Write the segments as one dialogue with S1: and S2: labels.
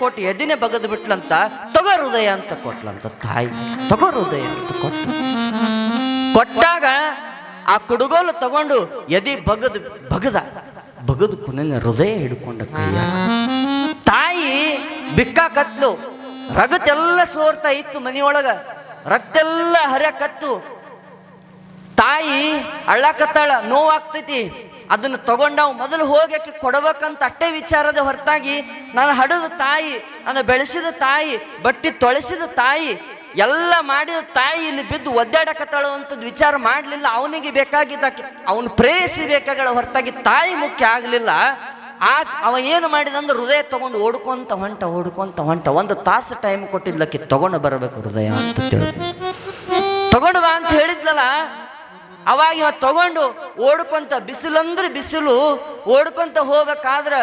S1: ಕೊಟ್ಟು ಎದಿನೇ ಬಗದು ಬಿಟ್ಲಂತ, ತಗೋ ಹೃದಯ ಅಂತ ಕೊಟ್ಲಂತ ತಾಯಿ. ತಗೋ ಹೃದಯ ಅಂತ ಕೊಟ್ಟು ಕೊಟ್ಟಾಗ ಆ ಕುಡುಗೋಲು ತಗೊಂಡು ಎದಿ ಬಗದು, ಬಗದ, ಬಗದು ಕುನ ಹೃದಯ ಹಿಡ್ಕೊಂಡ ಕೈಯ ತಾಯಿ ಬಿಕ್ಕಾಕತ್ಲು ರಗತೆಲ್ಲ ಸೋರ್ತಾ ಇತ್ತು ಮನೆಯೊಳಗ. ರಕ್ತೆಲ್ಲ ಹರಿಯಕತ್ತು ತಾಯಿ ಅಳ್ಳಾಕತ್ತಾಳ, ನೋವಾಗ್ತೈತಿ. ಅದನ್ನ ತಗೊಂಡು ನಾವು ಮೊದಲು ಹೋಗಕ್ಕೆ ಕೊಡಬೇಕಂತ ಅಟ್ಟೆ ವಿಚಾರದ ಹೊರತಾಗಿ ನಾನು ಹಡದ ತಾಯಿ, ನಾನು ಬೆಳೆಸಿದ ತಾಯಿ, ಬಟ್ಟಿ ತೊಳೆಸಿದ ತಾಯಿ, ಎಲ್ಲ ಮಾಡಿದ ತಾಯಿ ಇಲ್ಲಿ ಬಿದ್ದು ಒದ್ದಾಡಕತ್ತಾಳು ಅಂತದ್ ವಿಚಾರ ಮಾಡಲಿಲ್ಲ. ಅವನಿಗೆ ಬೇಕಾಗಿದ್ದ ಅವನು ಪ್ರೇಯಸಿ ಬೇಕಾಗಳ ಹೊರತಾಗಿ ತಾಯಿ ಮುಖ್ಯ ಆಗಲಿಲ್ಲ. ಆ ಅವ ಏನು ಮಾಡಿದಂದ್ರೆ ಹೃದಯ ತಗೊಂಡು ಓಡ್ಕೊಂತ ಹೊಂಟ ಓಡ್ಕೊಂತ ಹೊಂಟ, ಒಂದು ತಾಸು ಟೈಮ್ ಕೊಟ್ಟಿದ್ಲಕ್ಕೆ ತಗೊಂಡು ಬರಬೇಕು ಹೃದಯ ಅಂತ ಹೇಳಿ ತಗೊಂಡು ಬಾ ಅಂತ ಹೇಳಿದ್ಲಲ್ಲ ಅವಾಗ ಇವ ತಗೊಂಡು ಓಡ್ಕೊಂತ ಬಿಸಿಲಂದ್ರೆ ಬಿಸಿಲು, ಓಡ್ಕೊಂತ ಹೋಗ್ಬೇಕಾದ್ರೆ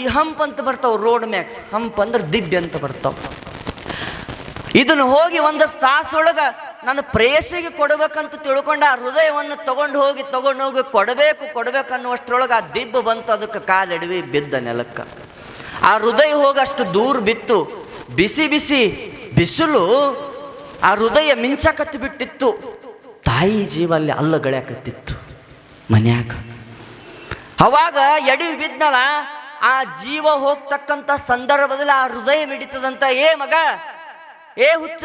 S1: ಈ ಹಂಪ್ ಅಂತ ಬರ್ತಾವ ರೋಡ್ ಮ್ಯಾಗ. ಹಂಪ್ ಅಂದ್ರೆ ದಿಬ್ಬಿ ಅಂತ ಬರ್ತಾವ. ಇದನ್ನು ಹೋಗಿ ಒಂದಷ್ಟು ತಾಸೊಳಗ ನನ್ನ ಪ್ರೇಯಸಿಗೆ ಕೊಡಬೇಕಂತ ತಿಳ್ಕೊಂಡು ಆ ಹೃದಯವನ್ನು ತಗೊಂಡು ಹೋಗಿ ತಗೊಂಡು ಹೋಗಿ ಕೊಡಬೇಕು, ಕೊಡ್ಬೇಕು ಅನ್ನುವಷ್ಟ್ರೊಳಗೆ ಆ ದಿಬ್ಬ ಬಂತು, ಅದಕ್ಕೆ ಕಾಲೆಡವಿ ಬಿದ್ದ ನೆಲಕ್ಕೆ. ಆ ಹೃದಯ ಹೋಗಷ್ಟು ದೂರ ಬಿತ್ತು. ಬಿಸಿ ಬಿಸಿ ಬಿಸಿಲು ಆ ಹೃದಯ ಮಿಂಚಕತ್ತಿ ಬಿಟ್ಟಿತ್ತು. ತಾಯಿ ಜೀವ ಅಲ್ಲಿ ಅಲ್ಲಗಳ್ಯಾಕತ್ತಿತ್ತು ಮನ್ಯಾಗ. ಅವಾಗ ಎಡಿ ಬಿದ್ನಲ್ಲ, ಆ ಜೀವ ಹೋಗ್ತಕ್ಕಂಥ ಸಂದರ್ಭದಲ್ಲಿ ಆ ಹೃದಯ ಮಿಡಿತದಂತ, ಏ ಮಗ, ಏ ಹುಚ್ಚ,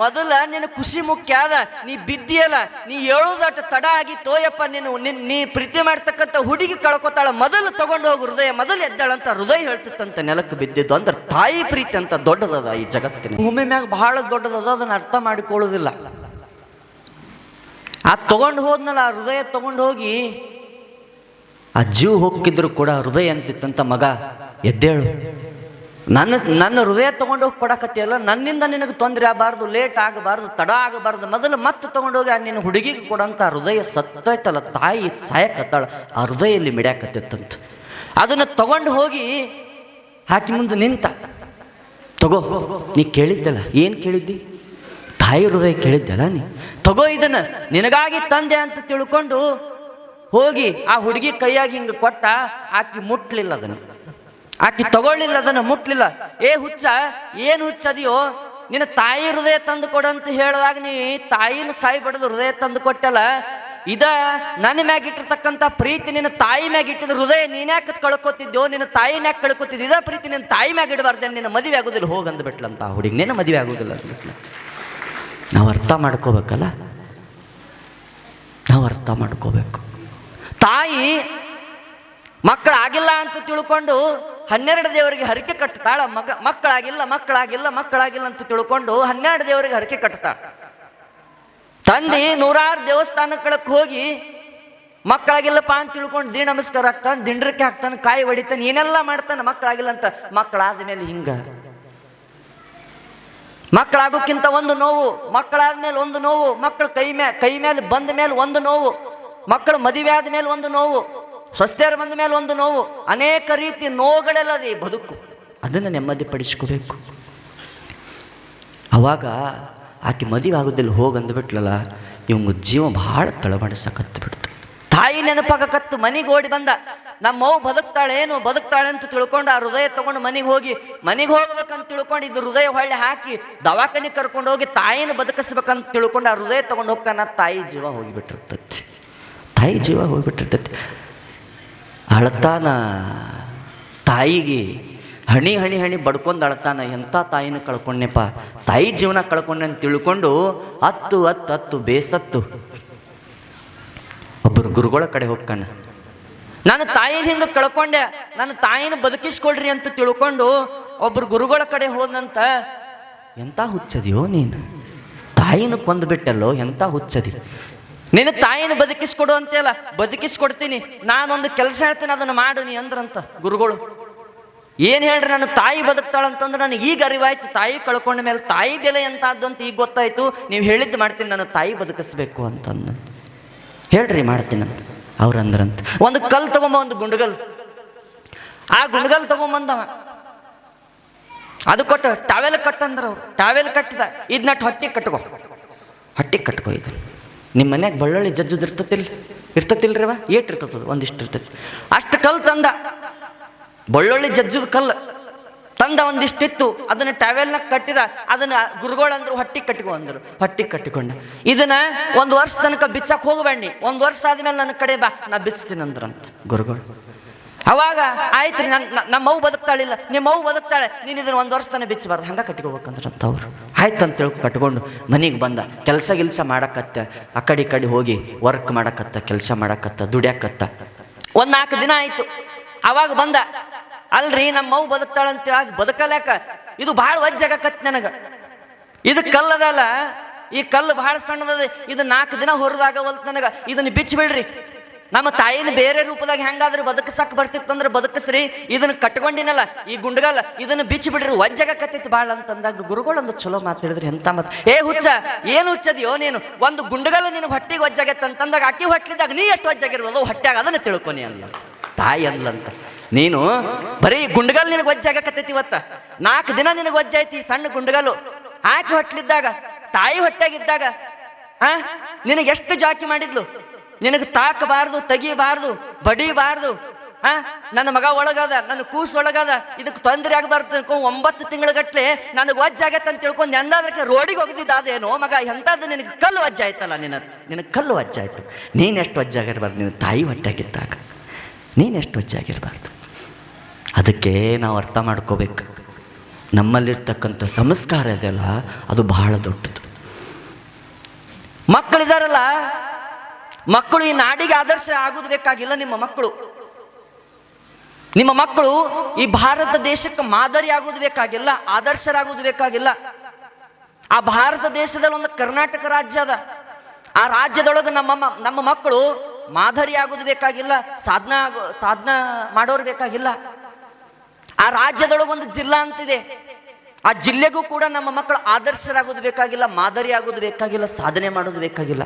S1: ಮೊದಲ ನಿನ್ನ ಖುಷಿ ಮುಖ್ಯ ಅದ ನೀ ಬಿದ್ದಿಯಲ್ಲ, ನೀ ಹೇಳೋದಟ್ಟು ತಡ ಆಗಿ ತೋಯಪ್ಪ, ನೀನು, ನಿನ್, ನೀ ಪ್ರೀತಿ ಮಾಡ್ತಕ್ಕಂಥ ಹುಡುಗಿ ಕಳ್ಕೊತಾಳ, ಮೊದಲು ತಗೊಂಡು ಹೋಗು, ಹೃದಯ ಮೊದಲು ಎದ್ದಾಳಂತ ಹೃದಯ ಹೇಳ್ತಿತ್ತಂತ, ನೆಲಕ್ಕೆ ಬಿದ್ದಿದ್ದು. ಅಂದ್ರೆ ತಾಯಿ ಪ್ರೀತಿ ಅಂತ ದೊಡ್ಡದದ ಈ ಜಗತ್ತಿನ ಭೂಮಿ ಮ್ಯಾಗ ಬಹಳ ದೊಡ್ಡದದ, ಅದನ್ನ ಅರ್ಥ ಮಾಡಿಕೊಳ್ಳೋದಿಲ್ಲ ಆ ತೊಗೊಂಡು ಹೋದ್ನಲ್ಲ, ಆ ಹೃದಯ ತಗೊಂಡು ಹೋಗಿ, ಆ ಜೀವ ಹೋಗಿದ್ರು ಕೂಡ ಹೃದಯ ಅಂತಿತ್ತಂತ ಮಗ ಎದ್ದೇಳು. ನನ್ನ ನನ್ನ ಹೃದಯ ತಗೊಂಡು ಹೋಗಿ ಕೊಡಕತ್ತಿಯಲ್ಲ ನನ್ನಿಂದ ನಿನಗೆ ತೊಂದರೆ ಆಗಬಾರ್ದು ಲೇಟ್ ಆಗಬಾರ್ದು, ತಡ ಆಗಬಾರ್ದು, ಮೊದಲು ಮತ್ತೆ ತೊಗೊಂಡೋಗಿ ಆ ನಿನ್ನ ಹುಡುಗಿಗೆ ಕೊಡಂತ ಹೃದಯ ಸತ್ತೈತಲ್ಲ ತಾಯಿ ಸಾಯಕತ್ತಾಳ, ಆ ಹೃದಯಲ್ಲಿ ಮಿಡ್ಯಾಕತ್ತಿತ್ತಂತ ಅದನ್ನು ತಗೊಂಡು ಹೋಗಿ ಹಾಕಿ ಮುಂದೆ ನಿಂತ. ತಗೋ, ನೀ ಕೇಳಿದ್ದಲ್ಲ, ಏನು ಕೇಳಿದ್ದಿ? ತಾಯಿ ಹೃದಯ ಕೇಳಿದ್ದಲ್ಲ ನೀ? ತಗೋ ಇದನ್ನ, ನಿನಗಾಗಿ ತಂದೆ ಅಂತ ತಿಳ್ಕೊಂಡು ಹೋಗಿ ಆ ಹುಡುಗಿ ಕೈಯಾಗಿ ಹಿಂಗೆ ಕೊಟ್ಟ, ಆಕಿ ಮುಟ್ಲಿಲ್ಲ ಅದನ್ನು. ಆಕಿ ತಗೊಳ್ಳಿಲ್ಲ ಅದನ್ನು, ಮುಟ್ಲಿಲ್ಲ. ಏ ಹುಚ್ಚ, ಏನು ಹುಚ್ಚದಿಯೋ ನಿನ್ನ ತಾಯಿ ಹೃದಯ ತಂದು ಕೊಡಂತ ಹೇಳಿದಾಗ ನೀ ತಾಯಿನ ಸಾಯಿ ಬಡದು ಹೃದಯ ತಂದು ಕೊಟ್ಟಲ್ಲ, ಇದ ನನ್ನ ಮ್ಯಾಗ ಇಟ್ಟಿರ್ತಕ್ಕಂಥ ಪ್ರೀತಿ ನಿನ್ನ ತಾಯಿ ಮ್ಯಾಗ ಇಟ್ಟಿದ ಹೃದಯ ನೀನ್ಯಾಕೆ ಕಳ್ಕೊತಿದ್ಯೋ? ನಿನ್ನ ತಾಯಿನ್ಯಾಕೆ ಕಳ್ಕೊತಿದ್ದ ಇದ ಪ್ರೀತಿ ನಿನ್ನ ತಾಯಿ ಮ್ಯಾಗ ಇಡಬಾರ್ದು ನಿನ್ನ ಮದುವೆ ಆಗೋದಿಲ್ಲ ಹೋಗಂದ್ಬಿಟ್ಲಂತ ಹುಡುಗಿ. ನಿನ್ನ ಮದುವೆ ಆಗೋದಿಲ್ಲ ಅಂದ್ಬಿಟ್ಲ. ನಾವು ಅರ್ಥ ಮಾಡ್ಕೋಬೇಕಲ್ಲ? ನಾವು ಅರ್ಥ ಮಾಡ್ಕೋಬೇಕು. ತಾಯಿ ಮಕ್ಕಳಾಗಿಲ್ಲ ಅಂತ ತಿಳ್ಕೊಂಡು ಹನ್ನೆರಡು ದೇವರಿಗೆ ಹರಕೆ ಕಟ್ತಾಳ, ಮಗ ಮಕ್ಕಳಾಗಿಲ್ಲ ಮಕ್ಕಳಾಗಿಲ್ಲ ಮಕ್ಕಳಾಗಿಲ್ಲ ಅಂತ ತಿಳ್ಕೊಂಡು ಹನ್ನೆರಡು ದೇವರಿಗೆ ಹರಕೆ ಕಟ್ತಾಳ. ತಂದೆ ನೂರಾರು ದೇವಸ್ಥಾನಗಳಕ್ಕೆ ಹೋಗಿ ಮಕ್ಕಳಾಗಿಲ್ಲಪ್ಪ ಅಂತ ತಿಳ್ಕೊಂಡು ದಿ ನಮಸ್ಕಾರ ಹಾಕ್ತಾನೆ ದಿಂಡ್ರಕ್ಕೆ ಹಾಕ್ತಾನೆ, ಕಾಯಿ ಹೊಡಿತಾನೆ, ಏನೆಲ್ಲ ಮಾಡ್ತಾನೆ ಮಕ್ಕಳಾಗಿಲ್ಲ ಅಂತ ಮಕ್ಕಳಾದ ಮೇಲೆ ಹಿಂಗ ಮಕ್ಕಳಾಗೋಕ್ಕಿಂತ ಒಂದು ನೋವು, ಮಕ್ಕಳಾದ್ಮೇಲೆ ಒಂದು ನೋವು, ಮಕ್ಕಳು ಕೈ ಮೇ ಕೈ ಮೇಲೆ ಬಂದ ಮೇಲೆ ಒಂದು ನೋವು, ಮಕ್ಕಳು ಮದುವೆ ಆದ ಮೇಲೆ ಒಂದು ನೋವು ಸ್ವಸ್ಥರು ಬಂದ ಮೇಲೆ ಒಂದು ನೋವು, ಅನೇಕ ರೀತಿ ನೋವುಗಳೆಲ್ಲ ಈ ಬದುಕು. ಅದನ್ನು ನೆಮ್ಮದಿ ಪಡಿಸ್ಕೋಬೇಕು. ಅವಾಗ ಆಕೆ ಮದುವೆ ಆಗೋದಿಲ್ಲ ಹೋಗಿ ಅಂದ್ಬಿಟ್ಲಲ್ಲ ಇವಂಗ ಜೀವ ಭಾಳ ತಳಮಡಿಸಕತ್ತು ಬಿಡ್ತು ತಾಯಿ ನೆನಪಾಗಕತ್ತು ಮನೆಗೆ ಓಡಿ ಬಂದ. ನಮ್ಮವ್ವ ಬದುಕ್ತಾಳೆ, ಏನು ಬದುಕ್ತಾಳೆ ಅಂತ ತಿಳ್ಕೊಂಡು ಆ ಹೃದಯ ತಗೊಂಡು ಮನೆಗೆ ಹೋಗಿ, ಮನೆಗೆ ಹೋಗ್ಬೇಕಂತ ತಿಳ್ಕೊಂಡು ಇದು ಹೃದಯ ಹೊಳ್ಳೆ ಹಾಕಿ ದವಾಖಾನೆ ಕರ್ಕೊಂಡು ಹೋಗಿ ತಾಯಿನ ಬದುಕಿಸ್ಬೇಕಂತ ತಿಳ್ಕೊಂಡು ಆ ಹೃದಯ ತಗೊಂಡು ಹೋಗ್ತಾನ ತಾಯಿ ಜೀವ ಹೋಗಿಬಿಟ್ಟಿರ್ತೈತಿ. ತಾಯಿ ಜೀವ ಹೋಗಿಬಿಟ್ಟಿರ್ತೈತಿ. ಅಳತಾನ ತಾಯಿಗೆ ಹಣಿ ಹಣಿ ಹಣಿ ಬಡ್ಕೊಂಡು ಅಳತಾನ ಎಂಥ ತಾಯಿನ ಕಳ್ಕೊಂಡೆಪ್ಪ? ತಾಯಿ ಜೀವನ ಕಳ್ಕೊಂಡೆ ಅಂತ ತಿಳ್ಕೊಂಡು ಹತ್ತು ಹತ್ತು ಹತ್ತು, ಬೇಸತ್ತು. ಒಬ್ಬರು ಗುರುಗಳ ಕಡೆ ಹೋಗ್ತಾನೆ. ನಾನು ತಾಯಿನ ಹಿಂಗೆ ಕಳ್ಕೊಂಡೆ. ನನ್ನ ತಾಯಿನ ಬದುಕಿಸ್ಕೊಳ್ರಿ ಅಂತ ತಿಳ್ಕೊಂಡು ಒಬ್ಬರು ಗುರುಗಳ ಕಡೆ ಹೋದಂತ ಎಂಥ ಹುಚ್ಚದಿಯೋ ನೀನು? ತಾಯಿನ ಕೊಂದ್ಬಿಟ್ಟಲ್ಲೋ? ಎಂಥ ಹುಚ್ಚದಿ? ನಿನ್ನ ತಾಯಿನ ಬದುಕಿಸ್ಕೊಡು ಅಂತೆಲ್ಲ ಬದುಕಿಸ್ಕೊಡ್ತೀನಿ. ನಾನೊಂದು ಕೆಲಸ ಹೇಳ್ತೀನಿ, ಅದನ್ನು ಮಾಡು ನೀ ಅಂದ್ರಂತ ಗುರುಗಳು. ಏನು ಹೇಳ್ರಿ, ನನ್ನ ತಾಯಿ ಬದುಕ್ತಾಳಂತಂದ್ರೆ ನನಗೆ ಈಗ ಅರಿವಾಯ್ತು. ತಾಯಿ ಕಳ್ಕೊಂಡ ಮೇಲೆ ತಾಯಿ ಬೆಲೆ ಎಂತಾದ್ದು ಅಂತ ಈಗ ಗೊತ್ತಾಯ್ತು. ನೀವು ಹೇಳಿದ್ದು ಮಾಡ್ತೀನಿ, ನನ್ನ ತಾಯಿ ಬದುಕಿಸ್ಬೇಕು ಅಂತಂದ. ಹೇಳ್ರಿ ಮಾಡ್ತೀನಂತ. ಅವ್ರು ಅಂದ್ರಂತ. ಒಂದು ಕಲ್ ತಗೊಂಬ, ಒಂದು ಗುಂಡ್ಗಲ್. ಆ ಗುಂಡ್ಗಲ್ ತಗೊಂಬಂದವ. ಅದು ಕೊಟ್ಟು, ಟಾವೆಲ್ ಕಟ್ಟಂದ್ರ ಅವ್ರು. ಟಾವೆಲ್ ಕಟ್ಟಿದ ಇದು ಹೊಟ್ಟಿ ಹೊಟ್ಟೆ ಕಟ್ಕೋ. ಹೊಟ್ಟೆ ಕಟ್ಕೋ ಇದು. ನಿಮ್ಮ ಮನ್ಯಾಗ ಬಳ್ಳೊಳ್ಳಿ ಜಜ್ಜದು ಇರ್ತತಿಲ್ಲ ಇರ್ತತಿಲ್ರಿವ? ಏಟ್ ಇರ್ತದ ಒಂದಿಷ್ಟು ಇರ್ತೈತಿ. ಅಷ್ಟು ಕಲ್ಲು ತಂದ. ಬಳ್ಳೊಳ್ಳಿ ಜಜ್ಜದ ಕಲ್ಲು. ತಂದ ಒಂದಿಷ್ಟಿತ್ತು, ಅದನ್ನ ಟವೆಲ್ನ ಕಟ್ಟಿದ, ಅದನ್ನ ಗುರುಗಳಂದ್ರು ಹೊಟ್ಟಿ ಕಟ್ಟಿಕೊ ಅಂದ್ರು. ಹೊಟ್ಟಿ ಕಟ್ಟಿಕೊಂಡ. ಇದನ್ನ ಒಂದು ವರ್ಷ ತನಕ ಬಿಚ್ಚಕ್ಕೆ ಹೋಗಬೇಡಿ. ಒಂದು ವರ್ಷ ಆದ್ಮೇಲೆ ನನ್ನ ಕಡೆ ಬಾ, ನಾ ಬಿಚ್ತೀನಿ ಅಂದ್ರಂತ ಗುರುಗಳು. ಅವಾಗ ಆಯ್ತು ರೀ ನನ್ನ ನಮ್ಮ ಮಗು ಬದುಕ್ತಾಳಿಲ್ಲ. ನಿಮ್ಮ ಅವು ಬದುಕ್ತಾಳೆ, ನೀನು ಇದನ್ನು ಒಂದು ವರ್ಷ ತನಕ ಬಿಚ್ಚಬಾರ್ದು. ಹಂಗೆ ಕಟ್ಕೋಬೇಕಂದ್ರಂತ ಅವರು. ಆಯ್ತು ಅಂತ ತಿಳ್ಕೊ ಕಟ್ಕೊಂಡು ಮನೆಗೆ ಬಂದ. ಕೆಲಸ ಗಿಲ್ಸ ಮಾಡಕತ್ತ, ಆ ಕಡೆ ಕಡೆ ಹೋಗಿ ವರ್ಕ್ ಮಾಡಕತ್ತ, ಕೆಲಸ ಮಾಡಕತ್ತ, ದುಡ್ಯಾಕತ್ತ. ಒಂದು ನಾಲ್ಕು ದಿನ ಆಯ್ತು. ಅವಾಗ ಬಂದ. ಅಲ್ರಿ, ನಮ್ಮ ಮಗು ಬದುಕ್ತಾಳಂತ ಬದುಕಲ್ಯಾಕ? ಇದು ಭಾಳ ವಜ್ಜಾಗಕತ್ ನನಗೆ. ಇದು ಕಲ್ಲದಲ್ಲ ಈ ಕಲ್ಲು ಭಾಳ ಸಣ್ಣದ ಇದು ನಾಲ್ಕು ದಿನ ಹೊರದಾಗವಲ್ತು ನನಗೆ. ಇದನ್ನ ಬಿಚ್ಚಿಬಿಡ್ರಿ ನಮ್ಮ ತಾಯಿನ ಬೇರೆ ರೂಪದಾಗ ಹೆಂಗಾದ್ರೆ ಬದುಕಸಕ್ ಬರ್ತಿತ್ತಂದ್ರೆ ಬದುಕಸ್ರಿ. ಇದನ್ನ ಕಟ್ಕೊಂಡಿನಲ್ಲ, ಈ ಗುಂಡಗಲ್ಲ, ಇದನ್ನ ಬಿಚ್ಚಿ ಬಿಡ್ರಿ ವಜ್ಜಾಗಕತ್ತೈತಿ ಭಾಳ ಅಂತಂದಾಗ ಗುರುಗಳು ಒಂದು ಚಲೋ ಮಾತಾಡಿದ್ರಿ ಎಂತ ಮತ್. ಏ ಹುಚ್ಚ, ಏನು ಹುಚ್ಚದಿಯೋ ನೀನು? ಒಂದು ಗುಂಡಗಲ್ಲ ನಿನ್ನ ಹೊಟ್ಟಿಗೆ ವಜ್ಜಾಗೈತೆ ಅಂತಂದಾಗ ಅಕ್ಕಿ ಹೊಟ್ಟಿದಾಗ ನೀ ಎಷ್ಟು ವಜ್ಜಾಗಿರ್ಬೋದು ಹೊಟ್ಟೆಯಾಗ ಅದನ್ನ ತಿಳ್ಕೊನಿ ಅಲ್ಲ ತಾಯಿ ಅನ್ಲಂತ ನೀನು ಬರೀ ಗುಂಡ್ಗಲ್ ನಿನಗೆ ವಜ್ಜಾಗಕತ್ತೈತಿ ಇವತ್ತ. ನಾಲ್ಕು ದಿನ ನಿನಗೆ ವಜ್ಜಾಯ್ತಿ ಐತಿ ಸಣ್ಣ ಗುಂಡ್ಗಲ್ಲು. ಆಕೆ ಹೊಟ್ಟಲಿದ್ದಾಗ ತಾಯಿ ಹೊಟ್ಟೆಗಿದ್ದಾಗ ಆ? ನಿನಗೆ ಎಷ್ಟು ಜಾಕಿ ಮಾಡಿದ್ಲು? ನಿನಗೆ ತಾಕಬಾರ್ದು, ತೆಗಿಬಾರ್ದು, ಬಡಿಬಾರದು, ಆ? ನನ್ನ ಮಗ ಒಳಗದ, ನನ್ನ ಕೂಸು ಒಳಗದ ಇದಕ್ಕೆ ತೊಂದರೆ ಆಗಬಾರ್ದು ತಿಳ್ಕೊಂಡು ಒಂಬತ್ತು ತಿಂಗಳಗಟ್ಲೆ ನನಗೆ ವಜ್ಜಾಗತ್ತೆ ಅಂತ ತಿಳ್ಕೊಂಡು ಎಂದಾದ್ರಕ್ಕೆ ರೋಡಿಗೆ ಹೋಗಿದ್ದಾದೇನೋ ಮಗ, ಎಂಥದ್ದು ನಿನಗೆ ಕಲ್ಲು ವಜ್ಜಾಯ್ತಲ್ಲ ನಿನ್ನ, ನಿನಗೆ ಕಲ್ಲು ವಜ್ಜಾಯ್ತು ನೀನು ಎಷ್ಟು ವಜ್ಜಾಗಿರ್ಬಾರ್ದು ನೀನು ತಾಯಿ ಹೊಟ್ಟೆಗಿದ್ದಾಗ ನೀನು ಎಷ್ಟು ವಜ್ಜಾಗಿರ್ಬಾರ್ದು ಅದಕ್ಕೆ ನಾವು ಅರ್ಥ ಮಾಡ್ಕೋಬೇಕು. ನಮ್ಮಲ್ಲಿರ್ತಕ್ಕಂಥ ಸಂಸ್ಕಾರ ಇದೆಯಲ್ಲ, ಅದು ಬಹಳ ದೊಡ್ಡದು. ಮಕ್ಕಳಿದಾರಲ್ಲ, ಮಕ್ಕಳು ಈ ನಾಡಿಗೆ ಆದರ್ಶ ಆಗೋದು ಬೇಕಾಗಿಲ್ಲ ನಿಮ್ಮ ಮಕ್ಕಳು. ನಿಮ್ಮ ಮಕ್ಕಳು ಈ ಭಾರತ ದೇಶಕ್ಕೆ ಮಾದರಿ ಆಗೋದು ಬೇಕಾಗಿಲ್ಲ, ಆದರ್ಶರಾಗೋದು ಬೇಕಾಗಿಲ್ಲ. ಆ ಭಾರತ ದೇಶದಲ್ಲಿ ಒಂದು ಕರ್ನಾಟಕ ರಾಜ್ಯ ಅದ. ಆ ರಾಜ್ಯದೊಳಗೆ ನಮ್ಮ ನಮ್ಮ ಮಕ್ಕಳು ಮಾದರಿ ಆಗೋದು ಬೇಕಾಗಿಲ್ಲ, ಸಾಧನ ಸಾಧನ ಮಾಡೋರು ಬೇಕಾಗಿಲ್ಲ. ಆ ರಾಜ್ಯದೊಳಗೆ ಒಂದು ಜಿಲ್ಲಾ ಅಂತಿದೆ. ಆ ಜಿಲ್ಲೆಗೂ ಕೂಡ ನಮ್ಮ ಮಕ್ಕಳು ಆದರ್ಶರಾಗೋದು ಬೇಕಾಗಿಲ್ಲ ಮಾದರಿ ಆಗೋದು ಬೇಕಾಗಿಲ್ಲ, ಸಾಧನೆ ಮಾಡೋದು ಬೇಕಾಗಿಲ್ಲ.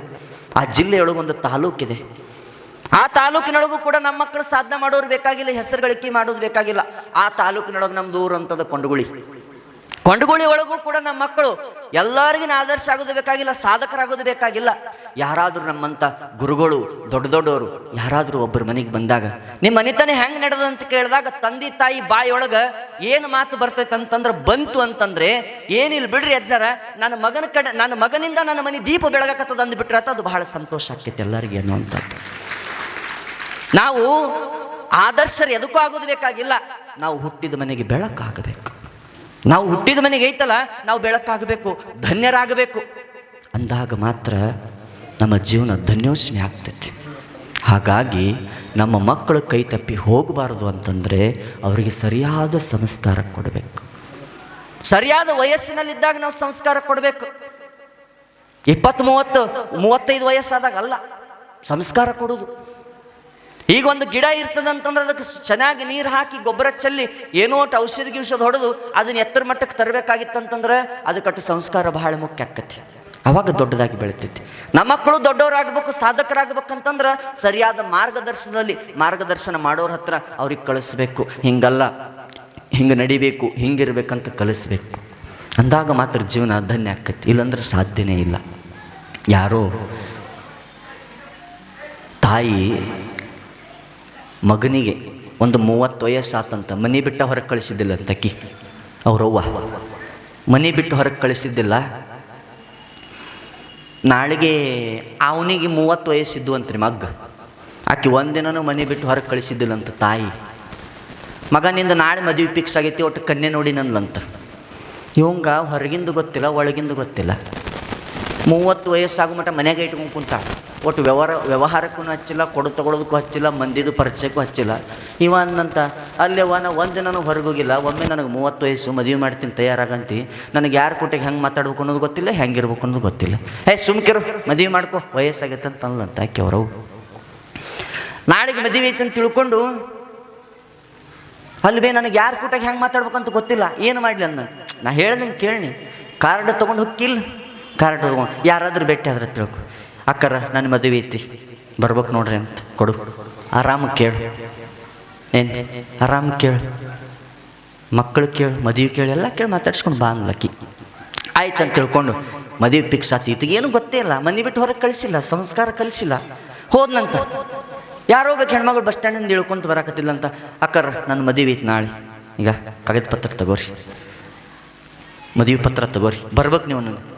S1: ಆ ಜಿಲ್ಲೆಯೊಳಗೆ ಒಂದು ತಾಲೂಕಿದೆ ಆ ತಾಲೂಕಿನೊಳಗೂ ಕೂಡ ನಮ್ಮ ಮಕ್ಕಳು ಸಾಧನೆ ಮಾಡೋರು ಬೇಕಾಗಿಲ್ಲ ಹೆಸರು ಗಳಿಕೆ ಮಾಡೋದು ಬೇಕಾಗಿಲ್ಲ. ಆ ತಾಲೂಕಿನೊಳಗೆ ನಮ್ದು ಊರು ಅಂತದ ಕೊಂಡಗುಳಿ. ಕೊಂಡಗುಳಿ ಒಳಗೂ ಕೂಡ ನಮ್ಮ ಮಕ್ಕಳು ಎಲ್ಲರಿಗಿನ ಆದರ್ಶ ಆಗೋದು ಬೇಕಾಗಿಲ್ಲ, ಸಾಧಕರಾಗೋದು ಬೇಕಾಗಿಲ್ಲ. ಯಾರಾದರೂ ನಮ್ಮಂಥ ಗುರುಗಳು, ದೊಡ್ಡ ದೊಡ್ಡವರು, ಯಾರಾದರೂ ಒಬ್ಬರು ಮನೆಗೆ ಬಂದಾಗ, ನಿಮ್ಮ ಮನೆತನ ಹೆಂಗೆ ನಡೆದಂತ ಕೇಳಿದಾಗ ತಂದೆ ತಾಯಿ ಬಾಯೊಳಗೆ ಏನು ಮಾತು ಬರ್ತೈತೆ ಅಂತಂದ್ರೆ ಬಂತು ಅಂತಂದ್ರೆ, ಏನಿಲ್ಲ ಬಿಡ್ರಿ ಅಜ್ಜಾರ, ನನ್ನ ಮಗನ ಕಡೆ, ನನ್ನ ಮಗನಿಂದ ನನ್ನ ಮನೆ ದೀಪ ಬೆಳಗಕತ್ತದ ಅಂದ್ಬಿಟ್ರೆ ಅದು ಬಹಳ ಸಂತೋಷ ಆಗ್ತೈತೆ ಎಲ್ಲರಿಗೆ ಅನ್ನುವಂಥದ್ದು ನಾವು ಆದರ್ಶರು ಎದಕ್ಕೂ ಆಗೋದು ಬೇಕಾಗಿಲ್ಲ, ನಾವು ಹುಟ್ಟಿದ ಮನೆಗೆ ಬೆಳಕಾಗಬೇಕು. ನಾವು ಹುಟ್ಟಿದ ಮನೆಗೆ ಐತಲ್ಲ, ನಾವು ಬೆಳಕಾಗಬೇಕು, ಧನ್ಯರಾಗಬೇಕು. ಅಂದಾಗ ಮಾತ್ರ ನಮ್ಮ ಜೀವನ ಧನ್ಯೋಷ್ಮಿ ಆಗ್ತೈತಿ. ಹಾಗಾಗಿ ನಮ್ಮ ಮಕ್ಕಳು ಕೈ ತಪ್ಪಿ ಹೋಗಬಾರದು ಅಂತಂದರೆ ಅವರಿಗೆ ಸರಿಯಾದ ಸಂಸ್ಕಾರ ಕೊಡಬೇಕು. ಸರಿಯಾದ ವಯಸ್ಸಿನಲ್ಲಿದ್ದಾಗ ನಾವು ಸಂಸ್ಕಾರ ಕೊಡಬೇಕು. ಇಪ್ಪತ್ತು ಮೂವತ್ತು ಮೂವತ್ತೈದು ವಯಸ್ಸಾದಾಗ ಅಲ್ಲ, ಸಂಸ್ಕಾರ ಕೊಡೋದು. ಈಗ ಒಂದು ಗಿಡ ಇರ್ತದಂತಂದ್ರೆ ಅದಕ್ಕೆ ಚೆನ್ನಾಗಿ ನೀರು ಹಾಕಿ ಗೊಬ್ಬರ ಚೆಲ್ಲಿ ಏನೋ ಒಟ್ಟು ಔಷಧಿ ಗಿಷಧ ಹೊಡೆದು ಅದನ್ನ ಎತ್ತರ ಮಟ್ಟಕ್ಕೆ ತರಬೇಕಾಗಿತ್ತಂತಂದ್ರೆ ಅದಕ್ಕಟ್ಟು ಸಂಸ್ಕಾರ ಬಹಳ ಮುಖ್ಯ ಆಕತಿ. ಅವಾಗ ದೊಡ್ಡದಾಗಿ ಬೆಳಿತೈತಿ. ನಮ್ಮ ಮಕ್ಕಳು ದೊಡ್ಡವರಾಗಬೇಕು, ಸಾಧಕರಾಗಬೇಕಂತಂದ್ರೆ ಸರಿಯಾದ ಮಾರ್ಗದರ್ಶನದಲ್ಲಿ ಮಾರ್ಗದರ್ಶನ ಮಾಡೋರ ಹತ್ರ ಅವ್ರಿಗೆ ಕಳಿಸ್ಬೇಕು. ಹಿಂಗಲ್ಲ, ಹಿಂಗೆ ನಡಿಬೇಕು, ಹಿಂಗಿರ್ಬೇಕಂತ ಕಲಿಸ್ಬೇಕು. ಅಂದಾಗ ಮಾತ್ರ ಜೀವನ ಧನ್ಯ ಆಕತಿ. ಇಲ್ಲಾಂದ್ರೆ ಸಾಧ್ಯನೇ ಇಲ್ಲ. ಯಾರೋ ತಾಯಿ ಮಗನಿಗೆ ಒಂದು ಮೂವತ್ತು ವಯಸ್ಸಾತಂತ ಮನೆ ಬಿಟ್ಟು ಹೊರಗೆ ಕಳಿಸಿದ್ದಿಲ್ಲ ಅಂತಕಿ ಅವ್ರವ್ವ ಮನೆ ಬಿಟ್ಟು ಹೊರಗೆ ಕಳಿಸಿದ್ದಿಲ್ಲ. ನಾಳೆಗೆ ಅವನಿಗೆ ಮೂವತ್ತು ವಯಸ್ಸಿದ್ದು ಅಂತ್ರಿ ಮಗ್ಗ. ಆಕೆ ಒಂದಿನನೂ ಮನೆ ಬಿಟ್ಟು ಹೊರಗೆ ಕಳಿಸಿದ್ದಿಲ್ಲ ಅಂತ ತಾಯಿ. ಮಗನಿಂದ ನಾಳೆ ಮದುವೆ ಫಿಕ್ಸ್ ಆಗೈತಿ, ಒಟ್ಟು ಕನ್ಯೆ ನೋಡಿ ನನ್ಲಂತ. ಇವಂಗ ಹೊರಗಿಂದು ಗೊತ್ತಿಲ್ಲ, ಒಳಗಿಂದು ಗೊತ್ತಿಲ್ಲ. ಮೂವತ್ತು ವಯಸ್ಸಾಗೋ ಮಟ್ಟ ಮನೆಗೆ ಇಟ್ಕೊಂಡು ಕುಂತಾಳ. ಒಟ್ಟು ವ್ಯವಹಾರ, ವ್ಯವಹಾರಕ್ಕೂ ಹಚ್ಚಿಲ್ಲ ಕೊಡು ತಗೊಳೋದಕ್ಕೂ ಹಚ್ಚಿಲ್ಲ, ಮಂದಿದು ಪರಿಚಯಕ್ಕೂ ಹಚ್ಚಿಲ್ಲ. ಇವ ಅಂದಂತ ಅಲ್ಲೇವ ನಾ ಒಂದು ನಾನು ಹೊರಗೋಗಿಲ್ಲ, ಒಮ್ಮೆ ನನಗೆ ಮೂವತ್ತು ವಯಸ್ಸು ಮದುವೆ ಮಾಡ್ತೀನಿ ತಯಾರಾಗಂತಿ, ನನಗೆ ಯಾರ ಕೂಟಿಗೆ ಹೆಂಗೆ ಮಾತಾಡ್ಬೇಕು ಅನ್ನೋದು ಗೊತ್ತಿಲ್ಲ, ಹೆಂಗಿರ್ಬೇಕು ಅನ್ನೋದು ಗೊತ್ತಿಲ್ಲ. ಏ, ಸುಮ್ಕಿರು, ಮದುವೆ ಮಾಡ್ಕೊ, ವಯಸ್ಸಾಗೈತೆ ಅಂತ ಅಂದ್ಲಂತ ಆಕೆ ನಾಳೆಗೆ ಮದುವೆ ಐತೆ ಅಂತ ತಿಳ್ಕೊಂಡು, ಅಲ್ಲಿ ಬೇ ನನಗೆ ಯಾರ ಕೂಟಾಗ ಹೆಂಗೆ ಅಂತ ಗೊತ್ತಿಲ್ಲ, ಏನು ಮಾಡಲಿ ಅಂದ ನಾ ಹೇಳ್ದಂಗೆ ಕೇಳಿ ಕಾರ್ಡ್ ತೊಗೊಂಡು ಹೋಗಿಲ್ಲ ಕಾರ್ಡ್ ತೊಗೊಂಡು, ಯಾರಾದರೂ ಭೇಟಿ ಆದ್ರೆ ತಿಳ್ಕೊ. ಅಕ್ಕರ, ನನ್ನ ಮದುವೆ ಐತಿ. ಬರ್ಬೇಕು ನೋಡ್ರಿ ಅಂತ ಕೊಡು. ಆರಾಮ ಕೇಳು. ಏನು? ಆರಾಮ ಕೇಳು. ಮಕ್ಕಳು ಕೇಳು, ಮದುವೆ ಕೇಳು, ಎಲ್ಲ ಕೇಳಿ, ಮಾತಾಡ್ಸ್ಕೊಂಡು ಬಾ ಅನ್ಲಕ್ಕಿ ಆಯ್ತು ಅಂತ ತಿಳ್ಕೊಂಡು ಮದುವೆ ಫಿಕ್ಸ್ ಆತು. ಏನು ಗೊತ್ತೇ ಇಲ್ಲ. ಮನೆ ಬಿಟ್ಟು ಹೊರಗೆ ಕಳಿಸಿಲ್ಲ, ಸಂಸ್ಕಾರ ಕಲಿಸಿಲ್ಲ. ಹೋದ್ನಂತ ಯಾರೋ ಬೇಕು ಹೆಣ್ಮಗಳು ಬಸ್ ಸ್ಟ್ಯಾಂಡಿಂದ ಇಳ್ಕೊಂತ ಬರಾಕತ್ತಿಲ್ಲ ಅಂತ, ಅಕ್ಕರ, ನನ್ನ ಮದುವೆ ಐತಿ ನಾಳೆ. ಈಗ ಕಾಗದ ಪತ್ರ ತಗೋರಿ. ಮದುವೆ ಪತ್ರ ತಗೋರಿ. ಬರ್ಬೇಕು ನೀವು ನನಗೆ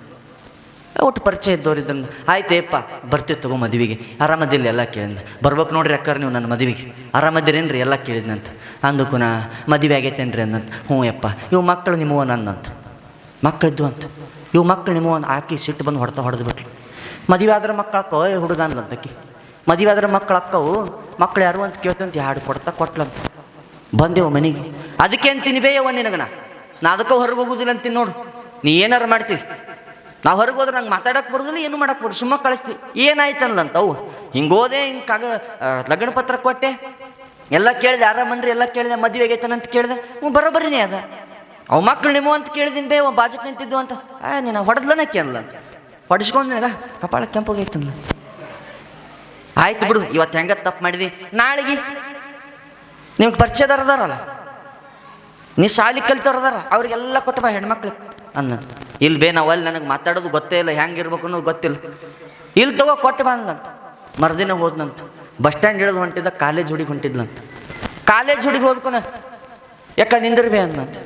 S1: ಒಟ್ಟು ಪರಿಚಯ ಇದ್ದವ್ರು ಇದ್ದಂಗೆ. ಆಯ್ತೇಪ್ಪ ಬರ್ತೀವಿ ತಗೋ ಮದುವೆಗೆ. ಆರಾಮದಿಲ್ಲ ಎಲ್ಲ ಕೇಳಿದ ಬರ್ಬೇಕು ನೋಡ್ರಿ ಅಕ್ಕರ್ ನೀವು ನನ್ನ ಮದುವೆಗೆ. ಆರಾಮದಿರೇನ್ರಿ ಎಲ್ಲ ಕೇಳಿದ್ನಂತ. ಅಂದಕ್ಕೂ ನಾ ಮದುವೆ ಆಗೈತೇನ್ರಿ ಅನ್ನಂತ. ಹ್ಞೂ ಯಪ್ಪ, ಇವು ಮಕ್ಕಳು ನಿಮ್ಮವ ನನ್ನಂತ ಮಕ್ಕಳಿದ್ದು ಅಂತ. ಇವು ಮಕ್ಕಳು ನಿಮ್ಮವ ಆಕಿ ಸಿಟ್ಟು ಬಂದು ಹೊಡೆತ ಹೊಡೆದು ಬಿಟ್ಲು. ಮದುವೆ ಆದ್ರೆ ಮಕ್ಕಳ ಅಕ್ಕೋ, ಏ, ಹುಡುಗ ಅಂದ್ಲಂತಕಿ ಮದುವೆ ಆದ್ರೆ ಮಕ್ಕಳು ಅಕ್ಕವು ಮಕ್ಕಳು ಯಾರು ಅಂತ ಕೇಳ್ತಂತ ಹಾಡು ಕೊಡ್ತಾ ಕೊಟ್ಲಂತ ಬಂದೆವು ಮನೆಗೆ. ಅದಕ್ಕೆ ಅಂತೀನಿ ನಿನಗನ? ನಾ ಅದಕ್ಕೆ ಹೊರಗೆ ಹೋಗುದಿಲ್ಲ ಅಂತೀನಿ ನೋಡು. ನೀ ಏನಾರು ಮಾಡ್ತೀವಿ ನಾವು ಹೊರಗೆ ಹೋದ್ರೆ ನಂಗೆ ಮಾತಾಡಕ್ಕೆ ಬರೋದಿಲ್ಲ, ಏನು ಮಾಡಕ್ಕೆ ಬರೋದು ಸುಮ್ಮ ಕಳಿಸ್ತೀವಿ. ಏನಾಯ್ತಲ್ಲ ಅವು ಹಿಂಗೆ ಹೋದೆ, ಹಿಂಗೆ ಕಾಗ ಲಗ್ನ ಪತ್ರ ಕೊಟ್ಟೆ. ಎಲ್ಲ ಕೇಳಿದೆ ಆರಾಮನ್ರಿ ಎಲ್ಲ ಕೇಳಿದೆ, ಮದುವೆ ಆಗೈತನಂತ ಕೇಳಿದೆ. ಹ್ಞೂ, ಬರೋಬ್ಬರಿನೇ ಅದ. ಅವ ಮಕ್ಳು ನಿಮ್ಮ ಅಂತ ಕೇಳಿದೀನಿ, ಬೇ ಅವ ಬಾಜುಕ್ ನಿಂತಿದ್ದು ಅಂತ. ಆ, ನೀನು ಹೊಡೆದ್ಲನಕ್ಕೆ ಅಂತ. ಹೊಡಿಸ್ಕೊಂಡು ನಿನಗ, ಕಪಾಳ ಕೆಂಪೋಗೈತಲ್ಲ ಆಯ್ತು ಬಿಡು ಇವತ್ತು ಹೆಂಗ ತಪ್ಪು ಮಾಡಿದ್ವಿ ನಾಳೆಗೆ. ನಿಮ್ಗೆ ಪರಿಚಯದಾರದಾರಲ್ಲ ನೀ ಶಾಲಿ ಕಲ್ತವ್ರದಾರ ಅವ್ರಿಗೆಲ್ಲ ಕೊಟ್ಟು ಬಾ ಹೆಣ್ಮಕ್ಳು ಅನ್ನ ಇಲ್ಲಿ ಬೇ ನಾವು ಅಲ್ಲಿ ನನಗೆ ಮಾತಾಡೋದು ಗೊತ್ತೇ ಇಲ್ಲ, ಹೆಂಗಿರ್ಬೇಕು ಅನ್ನೋದು ಗೊತ್ತಿಲ್ಲ. ಇಲ್ಲಿ ತಗೋ ಕೊಟ್ಟು ಬಂದಂತ ಮರ್ದಿನ ಹೋದ್ನಂತ. ಬಸ್ ಸ್ಟ್ಯಾಂಡ್ ಹಿಡಿದು ಹೊಂಟಿದ್ದ, ಕಾಲೇಜ್ ಹುಡುಗಿ ಹೊಂಟಿದ್ಲಂತ. ಕಾಲೇಜ್ ಹುಡುಗಿ ಹೋದ್ಕೊನ, ಯಾಕ ನಿಂದಿರ್ಬೇ? ಅಂದಂತ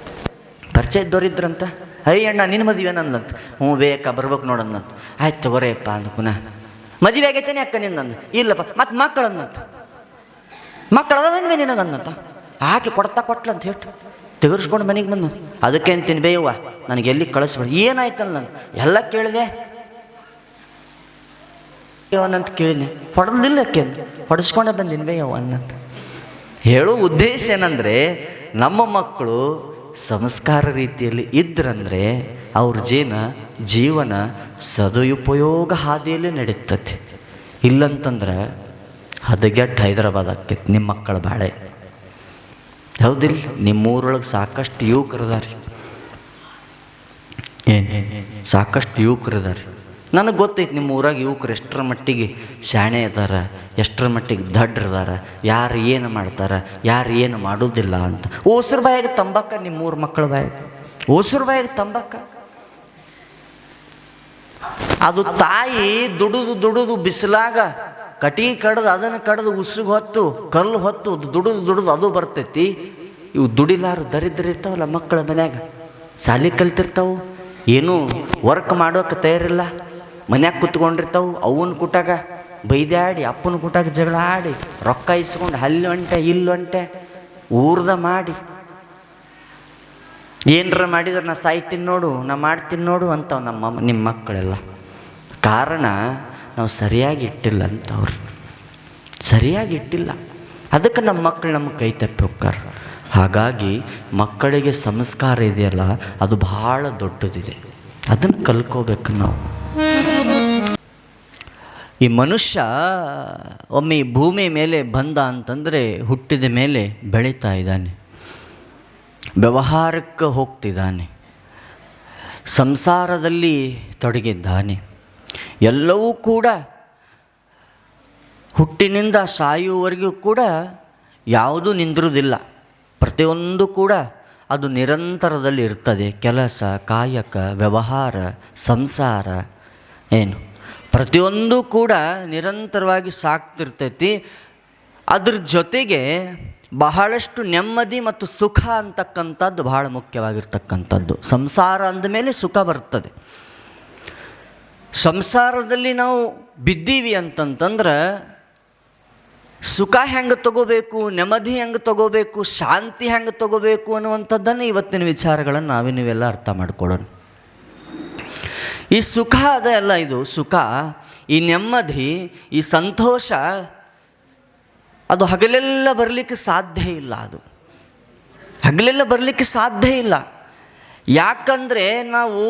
S1: ಪರಿಚಯ ಇದ್ದವ್ರಿದ್ರಂತ ಅಯ್ಯ ಅಣ್ಣ ನಿನ್ನ ಮದುವೆ ಅಂದಂತ ಹ್ಞೂ ಬೇಕ ಬರ್ಬೇಕು ನೋಡಂದಂತ ಆಯ್ತು ತಗೋರೇಪ್ಪ ಅಂದ್ಕುನ ಮದುವೆ ಆಗೈತೇನೆ ಅಕ್ಕ ನಿನ್ನ ಇಲ್ಲಪ್ಪ ಮತ್ತೆ ಮಕ್ಕಳು ಅಂದಂತ ಮಕ್ಕಳು ಅದಾವೇನ್ವೇ ನಿನಗಂದಂತ ಆಕೆ ಕೊಡ್ತಾ ಕೊಟ್ಲಂತ ಹೇಳ್ತು. ತೆಗರ್ಸ್ಕೊಂಡು ಮನೆಗೆ ಬಂದ ಅದಕ್ಕೆ ಅಂತೀನಿ ಬೇಯವ್ವ ನನಗೆ ಎಲ್ಲಿ ಕಳಿಸ್ಬೇಡ. ಏನಾಯ್ತಲ್ಲ ನಾನು? ಎಲ್ಲ ಕೇಳಿದೆ. ಅವನಂತ ಕೇಳಿದೆ ಹೊಡೆದಿಲ್ಲ ಕೇಂದ್ರ ಹೊಡೆಸ್ಕೊಂಡೆ ಬಂದೀನಿ ಬೇಯವ್ವ ಅನ್ನಂತ ಹೇಳೋ ಉದ್ದೇಶ ಏನಂದರೆ, ನಮ್ಮ ಮಕ್ಕಳು ಸಂಸ್ಕಾರ ರೀತಿಯಲ್ಲಿ ಇದ್ರಂದ್ರೆ ಅವ್ರ ಜೀವನ ಜೀವನ ಸದುಪಯೋಗ ಹಾದಿಯಲ್ಲಿ ನಡೀತದೆ ಇಲ್ಲಂತಂದ್ರೆ ಹದಗೆಟ್ಟು ಹೈದರಾಬಾದ್ ಆಕೈತಿ, ನಿಮ್ಮ ಮಕ್ಕಳು ಬಾಳೆ. ಹೌದಿಲ್ಲ, ನಿಮ್ಮೂರೊಳಗೆ ಸಾಕಷ್ಟು ಯುವಕರದಾರಿ. ಏನು? ಸಾಕಷ್ಟು ಇದ್ದಾರೆ ನನಗೆ ಗೊತ್ತೈತೆ ನಿಮ್ಮ ಊರಾಗ ಯುವಕರು ಎಷ್ಟರ ಮಟ್ಟಿಗೆ ಶಾಣೆ ಇದ್ದಾರೆ ಎಷ್ಟರ ಮಟ್ಟಿಗೆ ದಡ್ರದಾರ ಯಾರು ಏನು ಮಾಡ್ತಾರೆ, ಯಾರು ಏನು ಮಾಡೋದಿಲ್ಲ ಅಂತ. ಓಸರು ಬಾಯಾಗ ತಂಬಾಕ ನಿಮ್ಮ ಊರ ಮಕ್ಕಳ ಬಾಯಾಗ. ಓಸರು ಬಾಯಾಗ ತಂಬಾಕ. ಅದು ತಾಯಿ ದುಡಿದು ದುಡಿದು ಬಿಸಿಲಾಗ ಕಟಿ ಕಡ್ದು ಅದನ್ನು ಕಡ್ದು ಉಸಿರು ಹೊತ್ತು, ಕಲ್ಲು ಹೊತ್ತು ದುಡುದು ದುಡಿದು ಅದು ಬರ್ತೈತಿ. ಇವು ದುಡಿಲಾರು ದರಿದ್ರ ಇರ್ತಾವಲ್ಲ ಮಕ್ಕಳ ಮನ್ಯಾಗ. ಸಾಲಿ ಕಲ್ತಿರ್ತಾವು. ಏನೂ ವರ್ಕ್ ಮಾಡೋಕೆ ತಯಾರಿಲ್ಲ. ಮನ್ಯಾಗ ಕುತ್ಕೊಂಡಿರ್ತಾವು, ಅವನ ಕುಟಾಗ ಬೈದಾಡಿ ಅಪ್ಪನ ಕುಟಾಗ ಜಗಳ ಆಡಿ ರೊಕ್ಕ ಇಸ್ಕೊಂಡು ಅಲ್ಲಿ ಹೊಂಟೆ ಇಲ್ಲಿ ಹೊಂಟೆ ಊರ್ದ ಮಾಡಿ. ಏನರ ಮಾಡಿದ್ರೆ ನಾ ಸಾಯ್ತೀನಿ ನೋಡು, ನಾ ಮಾಡ್ತೀನಿ ನೋಡು ಅಂತವ್ ನಮ್ಮ ನಿಮ್ಮ ಮಕ್ಕಳೆಲ್ಲ. ಕಾರಣ ನಾವು ಸರಿಯಾಗಿ ಇಟ್ಟಿಲ್ಲ ಅಂತವ್ರು. ಸರಿಯಾಗಿ ಇಟ್ಟಿಲ್ಲ. ಅದಕ್ಕೆ ನಮ್ಮ ಮಕ್ಕಳು ನಮ್ಮ ಕೈ ತಪ್ಪಿ ಹೋಗ್ತಾರೆ ಹಾಗಾಗಿ ಮಕ್ಕಳಿಗೆ ಸಂಸ್ಕಾರ ಇದೆಯಲ್ಲ, ಅದು ಬಹಳ ದೊಡ್ಡದಿದೆ. ಅದನ್ನು ಕಲ್ಕೋಬೇಕು ನಾವು. ಈ ಮನುಷ್ಯ ಒಮ್ಮೆ ಭೂಮಿ ಮೇಲೆ ಬಂದ ಅಂತಂದರೆ ಹುಟ್ಟಿದ ಮೇಲೆ ಬೆಳೀತಾ ಇದ್ದಾನೆ. ವ್ಯವಹಾರಕ್ಕೆ ಹೋಗ್ತಿದ್ದಾನೆ. ಸಂಸಾರದಲ್ಲಿ ತೊಡಗಿದ್ದಾನೆ. ಎಲ್ಲವೂ ಕೂಡ ಹುಟ್ಟಿನಿಂದ ಸಾಯುವವರೆಗೂ ಕೂಡ ಯಾವುದೂ ನಿಂದಿರುವುದಿಲ್ಲ. ಪ್ರತಿಯೊಂದು ಕೂಡ ಅದು ನಿರಂತರದಲ್ಲಿ ಇರ್ತದೆ. ಕೆಲಸ, ಕಾಯಕ, ವ್ಯವಹಾರ, ಸಂಸಾರ, ಏನು? ಪ್ರತಿಯೊಂದು ಕೂಡ ನಿರಂತರವಾಗಿ ಸಾಕ್ತಿರ್ತೈತಿ ಅದ್ರ ಜೊತೆಗೆ ಬಹಳಷ್ಟು ನೆಮ್ಮದಿ ಮತ್ತು ಸುಖ ಅಂತಕ್ಕಂಥದ್ದು ಬಹಳ ಮುಖ್ಯವಾಗಿರ್ತಕ್ಕಂಥದ್ದು. ಸಂಸಾರ ಅಂದಮೇಲೆ ಸುಖ ಬರ್ತದೆ. ಸಂಸಾರದಲ್ಲಿ ನಾವು ಬಿದ್ದೀವಿ ಅಂತಂತಂದ್ರೆ ಸುಖ ಹೆಂಗೆ ತಗೋಬೇಕು, ನೆಮ್ಮದಿ ಹೆಂಗೆ ತಗೋಬೇಕು, ಶಾಂತಿ ಹೆಂಗೆ ತಗೋಬೇಕು ಅನ್ನುವಂಥದ್ದನ್ನು ಇವತ್ತಿನ ವಿಚಾರಗಳನ್ನು ನಾವೇ ನೀವೆಲ್ಲ ಅರ್ಥ ಮಾಡ್ಕೊಳ್ಳೋಣ. ಈ ಸುಖ ಅದ ಅಲ್ಲ ಇದು, ಸುಖ, ಈ ನೆಮ್ಮದಿ, ಈ ಸಂತೋಷ, ಅದು ಹಗಲೆಲ್ಲ ಬರಲಿಕ್ಕೆ ಸಾಧ್ಯ ಇಲ್ಲ ಅದು. ಹಗಲೆಲ್ಲ ಬರಲಿಕ್ಕೆ ಸಾಧ್ಯ ಇಲ್ಲ. ಯಾಕಂದರೆ ನಾವು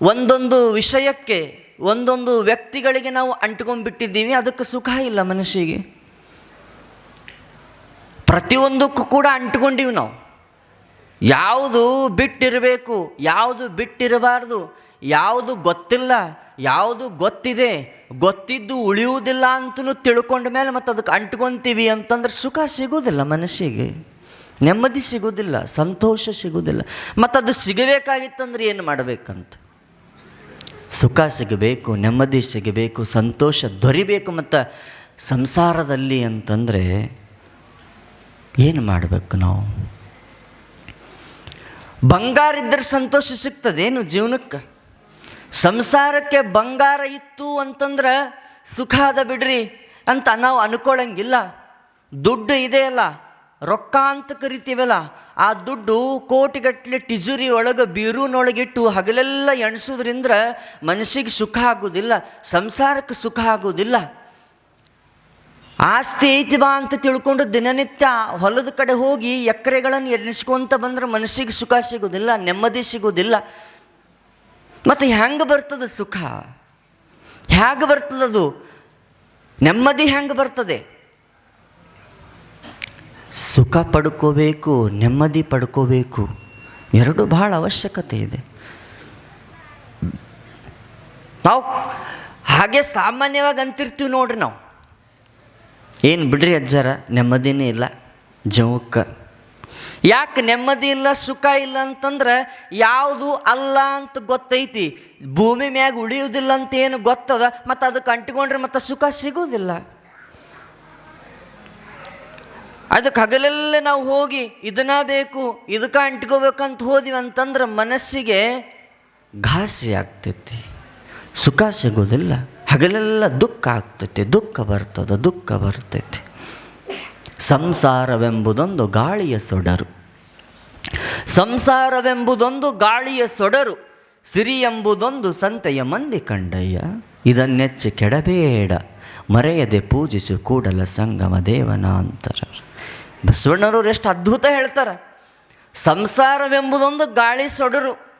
S1: ಒಂದೊಂದು ವಿಷಯಕ್ಕೆ ಒಂದೊಂದು ವ್ಯಕ್ತಿಗಳಿಗೆ ನಾವು ಅಂಟ್ಕೊಂಡ್ಬಿಟ್ಟಿದ್ದೀವಿ, ಅದಕ್ಕೆ ಸುಖ ಇಲ್ಲ ಮನುಷ್ಯಗೆ ಪ್ರತಿಯೊಂದಕ್ಕೂ ಕೂಡ ಅಂಟ್ಕೊಂಡೀವಿ ನಾವು. ಯಾವುದು ಬಿಟ್ಟಿರಬೇಕು, ಯಾವುದು ಬಿಟ್ಟಿರಬಾರ್ದು, ಯಾವುದು ಗೊತ್ತಿಲ್ಲ, ಯಾವುದು ಗೊತ್ತಿದೆ, ಗೊತ್ತಿದ್ದು ಉಳಿಯುವುದಿಲ್ಲ ಅಂತಲೂ ತಿಳ್ಕೊಂಡ ಮೇಲೆ ಮತ್ತು ಅದಕ್ಕೆ ಅಂಟ್ಕೊತೀವಿ ಅಂತಂದ್ರೆ ಸುಖ ಸಿಗೋದಿಲ್ಲ ಮನಸ್ಸಿಗೆ ನೆಮ್ಮದಿ ಸಿಗೋದಿಲ್ಲ ಸಂತೋಷ ಸಿಗೋದಿಲ್ಲ ಮತ್ತು ಅದು ಸಿಗಬೇಕಾಗಿತ್ತಂದ್ರೆ ಏನು ಮಾಡಬೇಕಂತ? ಸುಖ ಸಿಗಬೇಕು, ನೆಮ್ಮದಿ ಸಿಗಬೇಕು, ಸಂತೋಷ ದೊರಿಬೇಕು ಮತ್ತು ಸಂಸಾರದಲ್ಲಿ ಅಂತಂದರೆ ಏನು ಮಾಡಬೇಕು ನಾವು? ಬಂಗಾರ ಇದ್ದರೆ ಸಂತೋಷ ಸಿಗ್ತದೇನು ಜೀವನಕ್ಕೆ? ಸಂಸಾರಕ್ಕೆ ಬಂಗಾರ ಇತ್ತು ಅಂತಂದ್ರೆ ಸುಖ ಅದ ಬಿಡ್ರಿ ಅಂತ ನಾವು ಅನ್ಕೊಳ್ಳಂಗಿಲ್ಲ ದುಡ್ಡು ಇದೆಯಲ್ಲ ರೊಕ್ಕ ಅಂತ ಕರಿತೀವಲ್ಲ, ಆ ದುಡ್ಡು ಕೋಟಿಗಟ್ಟಲೆ ಟಿಜುರಿ ಒಳಗೆ, ಬೀರೂನೊಳಗಿಟ್ಟು ಹಗಲೆಲ್ಲ ಎಣಿಸೋದ್ರಿಂದ ಮನಸ್ಸಿಗೆ ಸುಖ ಆಗೋದಿಲ್ಲ, ಸಂಸಾರಕ್ಕೆ ಸುಖ ಆಗೋದಿಲ್ಲ. ಆಸ್ತಿ ಐತಿ ಬಾ ಅಂತ ತಿಳ್ಕೊಂಡು ದಿನನಿತ್ಯ ಹೊಲದ ಕಡೆ ಹೋಗಿ ಎಕರೆಗಳನ್ನು ಎಣಿಸ್ಕೊಂತ ಬಂದ್ರೆ ಮನಸ್ಸಿಗೆ ಸುಖ ಸಿಗೋದಿಲ್ಲ, ನೆಮ್ಮದಿ ಸಿಗೋದಿಲ್ಲ. ಮತ್ತು ಹೆಂಗೆ ಬರ್ತದೆ ಸುಖ? ಹೇಗೆ ಬರ್ತದದು? ನೆಮ್ಮದಿ ಹೆಂಗೆ ಬರ್ತದೆ? ಸುಖ ಪಡ್ಕೋಬೇಕು, ನೆಮ್ಮದಿ ಪಡ್ಕೋಬೇಕು. ಎರಡು ಬಹಳ ಅವಶ್ಯಕತೆ ಇದೆ. ನಾವು ಹಾಗೆ ಸಾಮಾನ್ಯವಾಗಿ ಅಂತಿರ್ತೀವಿ ನೋಡ್ರಿ ನಾವು. ಏನು ಬಿಡ್ರಿ ಅಜ್ಜಾರ, ನೆಮ್ಮದಿನೇ ಇಲ್ಲ, ಜಮುಕ್ಕ. ಯಾಕೆ ನೆಮ್ಮದಿ ಇಲ್ಲ, ಸುಖ ಇಲ್ಲ ಅಂತಂದ್ರೆ ಯಾವುದು ಅಲ್ಲ ಅಂತ ಗೊತ್ತೈತಿ. ಭೂಮಿ ಮ್ಯಾಗ ಉಳಿಯುವುದಿಲ್ಲ ಅಂತ ಏನು ಗೊತ್ತದ, ಮತ್ತು ಅದಕ್ಕೆ ಅಂಟಿಕೊಂಡ್ರೆ ಮತ್ತು ಸುಖ ಸಿಗೋದಿಲ್ಲ ಅದಕ್ಕೆ ಹಗಲೆಲ್ಲ ನಾವು ಹೋಗಿ ಇದನ್ನ ಬೇಕು, ಇದಕ್ಕೆ ಅಂಟ್ಕೋಬೇಕಂತ ಹೋದಿವಿ ಅಂತಂದ್ರೆ ಮನಸ್ಸಿಗೆ ಘಾಸಿ ಆಗ್ತೈತಿ. ಸುಖ ಸಿಗೋದಿಲ್ಲ. ಹಗಲೆಲ್ಲ ದುಃಖ ಆಗ್ತೈತಿ, ದುಃಖ ಬರ್ತದೆ, ದುಃಖ ಬರ್ತೈತಿ. ಸಂಸಾರವೆಂಬುದೊಂದು ಗಾಳಿಯ ಸೊಡರು. ಸಂಸಾರವೆಂಬುದೊಂದು ಗಾಳಿಯ ಸೊಡರು ಸಿರಿ ಎಂಬುದೊಂದು ಸಂತೆಯ ಮಂದಿ ಕಂಡಯ್ಯ. ಇದನ್ನೆಚ್ಚಿ ಕೆಡಬೇಡ, ಮರೆಯದೆ ಪೂಜಿಸು ಕೂಡಲ ಸಂಗಮ ದೇವನ ಅಂತರ ಬಸವಣ್ಣನವ್ರು ಎಷ್ಟು ಅದ್ಭುತ ಹೇಳ್ತಾರೆ. ಸಂಸಾರವೆಂಬುದೊಂದು ಗಾಳಿ ಸೊಡರು.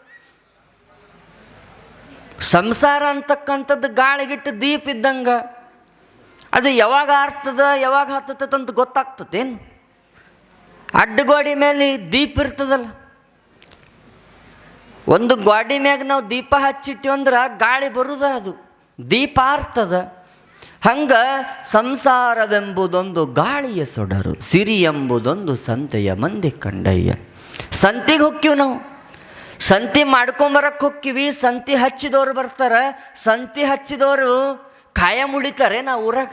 S1: ಸಂಸಾರ ಅಂತಕ್ಕಂಥದ್ದು ಗಾಳಿಗಿಟ್ಟು ದೀಪ ಇದ್ದಂಗ. ಅದು ಯಾವಾಗ ಆರ್ತದ, ಯಾವಾಗ ಹತ್ತದ ಅಂತ ಗೊತ್ತಾಗ್ತದೇನು? ಅಡ್ಡಗೋಡಿ ಮೇಲೆ ದೀಪ ಇರ್ತದಲ್ಲ. ಒಂದು ಗೋಡಿ ಮ್ಯಾಗ ನಾವು ದೀಪ ಹಚ್ಚಿಟ್ಟಿವಂದ್ರೆ ಗಾಳಿ ಬರುದ ಅದು. ದೀಪ ಆರ್ತದ. ಹಂಗ ಸಂಸಾರವೆಂಬುದೊಂದು ಗಾಳಿಯ ಸೊಡರು ಸಿರಿ ಎಂಬುದೊಂದು ಸಂತೆಯ ಮಂದಿ ಕಂಡಯ್ಯ. ಸಂತಿಗೆ ಹೊಕ್ಕಿವಿ ನಾವು. ಸಂತಿ ಮಾಡ್ಕೊಂಬರಕ್ಕೆ ಹೊಕ್ಕಿವಿ, ಸಂತಿ ಹಚ್ಚಿದವ್ರು ಬರ್ತಾರೆ, ಸಂತಿ ಹಚ್ಚಿದವರು ಕಾಯಂ ಉಳಿತಾರೆ ನಾವು ಊರಾಗ?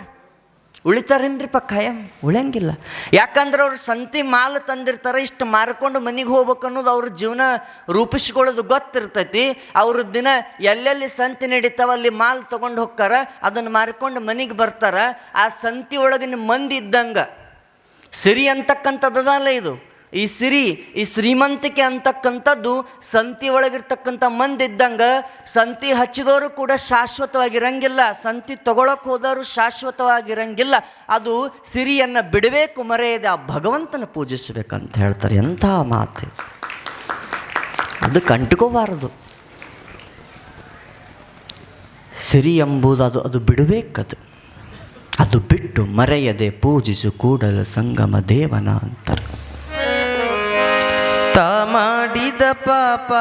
S1: ಉಳಿತಾರೇನ್ರಿಪ್ಪ ಖಾಯಂ? ಉಳಿಯಂಗಿಲ್ಲ. ಯಾಕಂದ್ರೆ ಅವ್ರು ಸಂತಿ ಮಾಲ್ ತಂದಿರ್ತಾರೆ ಇಷ್ಟು ಮಾರ್ಕೊಂಡು ಮನೆಗೆ ಹೋಗ್ಬೇಕು ಅನ್ನೋದು ಅವ್ರ ಜೀವನ ರೂಪಿಸ್ಕೊಳ್ಳೋದು ಗೊತ್ತಿರ್ತೈತಿ. ಅವ್ರ ದಿನ ಎಲ್ಲೆಲ್ಲಿ ಸಂತಿ ನಡೀತಾವ ಅಲ್ಲಿ ಮಾಲ್ ತೊಗೊಂಡು ಹೋಗ್ತಾರ ಅದನ್ನು ಮಾರ್ಕೊಂಡು ಮನೆಗೆ ಬರ್ತಾರ. ಆ ಸಂತಿ ಒಳಗಿನ ಮಂದಿ ಇದ್ದಂಗೆ ಸಿರಿ ಅಂತಕ್ಕಂಥದ್ದಲ್ಲ ಇದು. ಈ ಸಿರಿ, ಈ ಶ್ರೀಮಂತಿಕೆ ಅಂತಕ್ಕಂಥದ್ದು ಸಂತಿ ಒಳಗಿರ್ತಕ್ಕಂಥ ಮಂದಿ ಇದ್ದಂಗೆ ಸಂತಿ ಹಚ್ಚಿದವರು ಕೂಡ ಶಾಶ್ವತವಾಗಿರಂಗಿಲ್ಲ, ಸಂತಿ ತಗೊಳಕ್ಕೆ ಹೋದವರು ಶಾಶ್ವತವಾಗಿರಂಗಿಲ್ಲ. ಅದು ಸಿರಿಯನ್ನು ಬಿಡಬೇಕು, ಮರೆಯದೆ ಆ ಭಗವಂತನ ಪೂಜಿಸಬೇಕಂತ ಹೇಳ್ತಾರೆ. ಎಂಥ ಮಾತು ಅದು ಕಂಟ್ಕೋಬಾರದು ಸಿರಿ ಎಂಬುದು ಅದು ಅದು ಬಿಡಬೇಕದು. ಅದು ಬಿಟ್ಟು ಮರೆಯದೆ ಪೂಜಿಸು ಕೂಡಲ ಸಂಗಮ ದೇವನ ಅಂತಾರೆ.
S2: ಮಾಡಿದ ಪಾಪ.